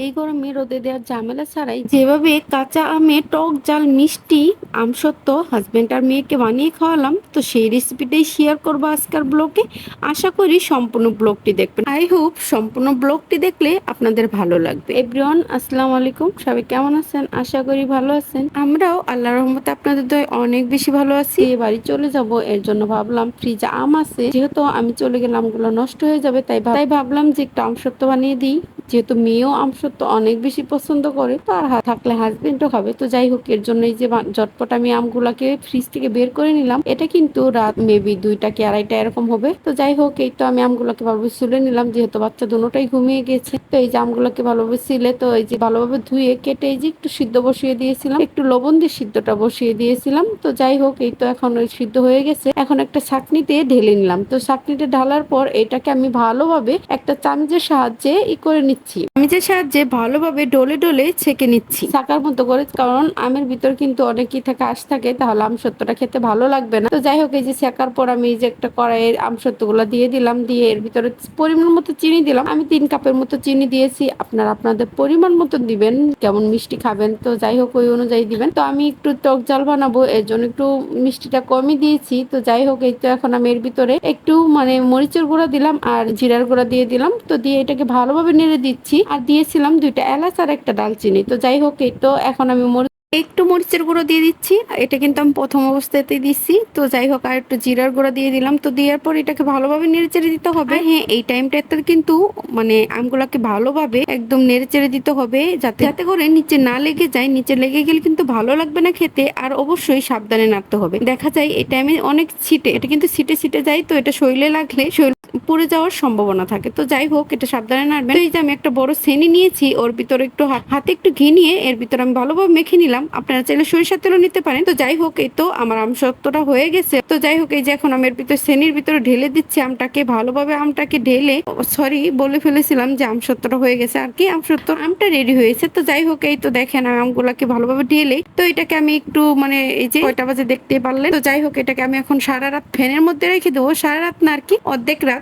এই গরমে রোদে দেওয়ার ঝামেলা ছাড়াই যেভাবে কাঁচা আমে টক জাল, মিষ্টি, আমসত্ত্ব হাজবেন্ড আর মেয়েকে বানিয়ে খাওয়ালাম, তো সেই রেসিপিটাই শেয়ার করব আজকের ব্লগে আশা করি সম্পূর্ণ ব্লগটি দেখবেন। আই হোপ সম্পূর্ণ ব্লগটি দেখলে আপনাদের ভালো লাগবে। এভরিওয়ান আসসালামু আলাইকুম। সবাই কেমন আছেন? আশা করি ভালো আছেন। আমরাও আল্লাহ রহমতে আপনাদের দয় অনেক বেশি ভালো আছি। বাড়ি চলে যাব, এর জন্য ভাবলাম ফ্রিজে আম আছে। যেহেতু আমি চলে গেলাম আমগুলো নষ্ট হয়ে যাবে, তাই তাই ভাবলাম যে একটু আমসত্ত্ব বানিয়ে দিই। যেহেতু মেয়েও আমসত্ত্ব অনেক বেশি পছন্দ করে, তো আর থাকলে হাজবেন্ডও খাবে। তো যাই হোক, এর জন্য এই যে ঝটপট আমি আমগুলাকে ফ্রিজ থেকে বের করে নিলাম। এটা কিন্তু রাত মেবি দুইটা কি আড়াইটা এরকম হবে। তো যাই হোক, এই তো আমি আমগুলোকে ভালোভাবে সুলে নিলাম, যেহেতু বাচ্চা দুটোটাই ঘুমিয়ে গেছে। তো এই যে আমগুলোকে ভালোভাবে সিলে, তো এই যে ভালোভাবে ধুয়ে কেটে এই যে একটু সিদ্ধ বসিয়ে দিয়েছিলাম। একটু লবণ দিয়ে সিদ্ধটা বসিয়ে দিয়েছিলাম। তো যাই হোক, এই তো এখন ওই সিদ্ধ হয়ে গেছে। এখন একটা ছাকনিতে ঢেলে নিলাম। তো ছাকনিতে ঢালার পর এটাকে আমি ভালোভাবে একটা চামচের সাহায্যে ই করে নিচ্ছি। চামচের সাহায্যে ভালোভাবে ডলে ডলে ছেঁকে নিচ্ছি। ছাকার মতো করে, কারণ আমের ভিতর কিন্তু অনেক কি থাকে, আশ থাকে, তাহলে আম সত্যটা খেতে ভালো লাগবে না। তো যাই হোক, এই যে ছেঁকার পর আমি যে একটা কড়াইয়ের আম সত্যগুলো দিয়ে দিলাম, দিয়ে এর ভিতরে পরিমাণ মতো চিনি দিলাম। আমি তিন কাপের মতো চিনি দিয়েছি, আপনারা আপনাদের পরিমাণ মতো দিবেন, কেমন মিষ্টি খাবেন, তো যাই হোক, ওই অনুযায়ী দিবেন। তো আমি একটু টক জাল বানাবো, এর জন্য একটু মিষ্টিটা কমই দিয়েছি। তো যাই হোক, এই তো এখন আমি এর ভিতরে একটু মানে মরিচের গুঁড়া দিলাম, আর জিরার গুঁড়া দিয়ে দিলাম। তো দিয়ে এটাকে ভালোভাবে নেড়ে দিচ্ছি আর দিয়েছিলাম দুইটা এলাচ আর একটা দালচিনি। তো যাই হোক, এই তো এখন আমি একটু মরিচের গুঁড়ো দিয়ে দিচ্ছি। এটা কিন্তু আমি প্রথম অবস্থাতেই দিচ্ছি। তো যাই হোক, আর একটু জিরার গুঁড়ো দিয়ে দিলাম। তো দেওয়ার পর এটাকে ভালোভাবে নেড়ে চেড়ে দিতে হবে। হ্যাঁ এই টাইমটাতে কিন্তু মানে আমগুলাকে ভালোভাবে একদম নেড়ে চেড়ে দিতে হবে যাতে যাতে করে নিচে না লেগে যায়। নিচে লেগে গেলে কিন্তু ভালো লাগবে না খেতে। আর অবশ্যই সাবধানে নাড়তে হবে। দেখা যায় এই টাইমে অনেক ছিটে, এটা কিন্তু ছিটে ছিটে যায়। তো এটা শরীরে লাগলে শরীর পুড়ে যাওয়ার সম্ভাবনা থাকে। তো যাই হোক, এটা সাবধানে নাড়বেন। এই যে আমি একটা বড় শ্রেণি নিয়েছি, ওর ভিতরে একটু হাতে একটু ঘি নিয়ে এর ভিতরে আমি ভালোভাবে মেখে নিলাম। আপনারা চাইলে সরিষার তেলও নিতে পারেন। তো যাই হোক, এই তো আমার আমসত্বটা হয়ে গেছে। তো যাই হোক, এই যে এখন আমি এর ভিতরে শ্রেণির ভিতরে ঢেলে দিচ্ছি আমটাকে। ভালোভাবে আমটাকে ঢেলে সরি বলে ফেলেছিলাম যে আমসত্বটা হয়ে গেছে। আর কি আমসত্ব আমটা রেডি হয়েছে। তো যাই হোক, এই তো দেখেন আমি আমগুলাকে ভালোভাবে ঢেলে, তো এটাকে আমি একটু মানে এই যে কয়টা বাজে দেখতে পারলেন। তো যাই হোক, এটাকে আমি এখন সারা রাত ফ্যানের মধ্যে রেখে দেবো। সারা রাত না আর কি, অর্ধেক রাত।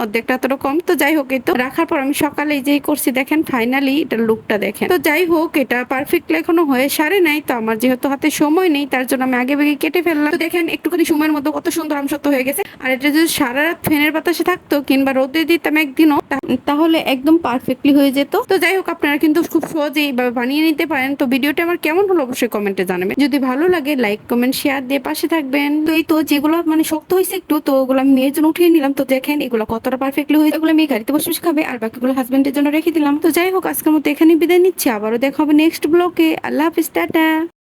অর্ধেকটা তো কম। তো যাই হোক, এই তো রাখার পর আমি সকালে যেই করছি, দেখেন ফাইনালি এটার লুকটা দেখেন। তো যাই হোক, এটা পারফেক্ট এখনও হয়ে সারে নাই, তো আমার যেহেতু হাতে সময় নেই, তার জন্য আমি আগে বেগে কেটে ফেললাম। তো দেখেন, একটুখানি সময়ের মধ্যে কত সুন্দর আমসত্ব হয়ে গেছে। আর এটা যদি সারা রাত ফ্যানের বাতাসে থাকতো কিংবা রোদে দিতাম একদিনও তাহলে একদম পারফেক্টলি হয়ে যেত। তো যাই হোক, আপনারা কিন্তু খুব সহজেই এইভাবে বানিয়ে নিতে পারেন। তো ভিডিওটা আমার কেমন হলো অবশ্যই কমেন্টে জানাবেন। যদি ভালো লাগে লাইক কমেন্ট শেয়ার দিয়ে পাশে থাকবেন। তো এই তো যেগুলো মানে শক্ত হয়েছে একটু, তো ওগুলো আমি মেয়ের জন্য উঠিয়ে নিলাম। তো দেখেন, এগুলো কতটা পারফেক্টলি হয়েছে ওগুলো মেয়ে গাড়িতে বসে বসে খাবে, আর বাকিগুলো হাজব্যান্ডের জন্য রেখে দিলাম। তো যাই হোক, আজকের মতো এখানে বিদায় নিচ্ছি, আবারও দেখা হবে নেক্সট ব্লকে আল্লাহ হাফিজ, টাটা।